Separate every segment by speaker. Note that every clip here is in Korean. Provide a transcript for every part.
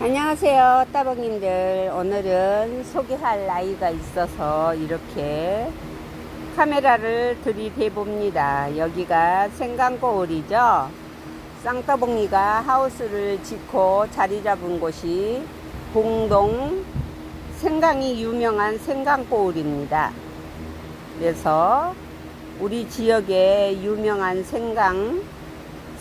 Speaker 1: 안녕하세요 따봉님들. 오늘은 소개할 아이가 있어서 이렇게 카메라를 들이대 봅니다. 여기가 생강고을이죠? 쌍따봉이가 하우스를 짓고 자리 잡은 곳이 봉동 생강이 유명한 생강고을입니다. 그래서 우리 지역의 유명한 생강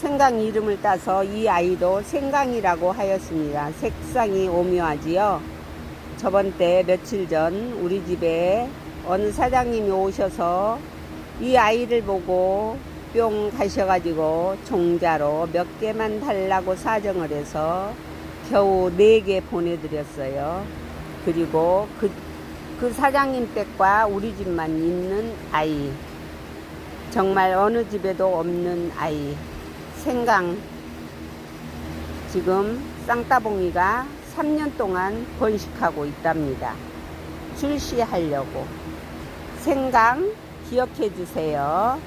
Speaker 1: 생강 이름을 따서 이 아이도 생강이라고 하였습니다. 색상이 오묘하지요. 저번 때 며칠 전 우리 집에 어느 사장님이 오셔서 이 아이를 보고 뿅 가셔가지고 종자로 몇 개만 달라고 사정을 해서 겨우 네 개 보내드렸어요. 그리고 그, 그 사장님 댁과 우리 집만 있는 아이. 정말 어느 집에도 없는 아이. 생강 지금 쌍따봉이가 3년 동안 번식하고 있답니다. 출시하려고 생강 기억해 주세요.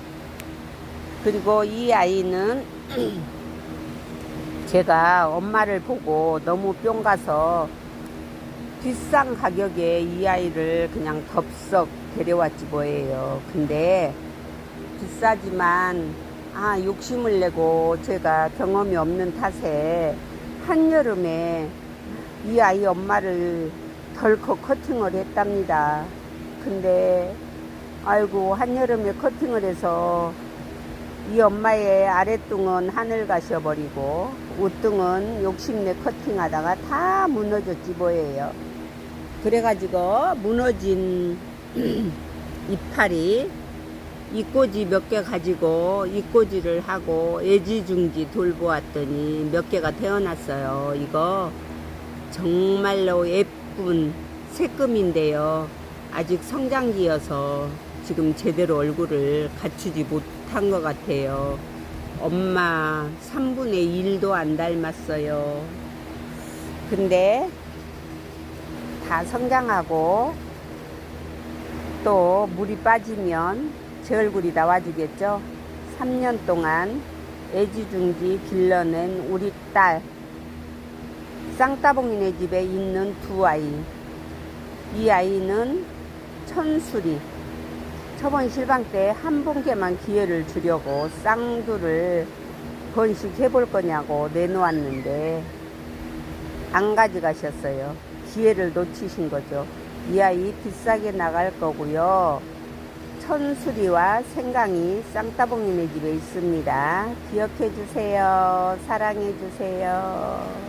Speaker 1: 그리고 이 아이는 제가 엄마를 보고 너무 뿅 가서 비싼 가격에 이 아이를 그냥 덥석 데려왔지 뭐예요. 근데 비싸지만 아 욕심을 내고 제가 경험이 없는 탓에 한여름에 이 아이 엄마를 덜컥 커팅을 했답니다. 근데 아이고 한여름에 커팅을 해서 이 엄마의 아랫등은 하늘 가셔버리고 웃등은 욕심내 커팅하다가 다 무너졌지 뭐예요. 그래가지고 무너진 이파리 이꼬지 몇 개 가지고 이꼬지를 하고 애지중지 돌보았더니 몇 개가 태어났어요. 이거 정말로 예쁜 새금인데요. 아직 성장기여서 지금 제대로 얼굴을 갖추지 못한 것 같아요. 엄마 3분의 1도 안 닮았어요. 근데 다 성장하고 또 물이 빠지면 제 얼굴이 나와주겠죠. 3년 동안 애지중지 길러낸 우리 딸 쌍따봉이네 집에 있는 두 아이 이 아이는 천수리 저번 실방 때한 분께만 기회를 주려고 쌍두를 번식해 볼 거냐고 내놓았는데 안 가져가셨어요. 기회를 놓치신 거죠. 이 아이 비싸게 나갈 거고요. 천수리와 생강이 쌍따봉이네 집에 있습니다. 기억해 주세요. 사랑해 주세요.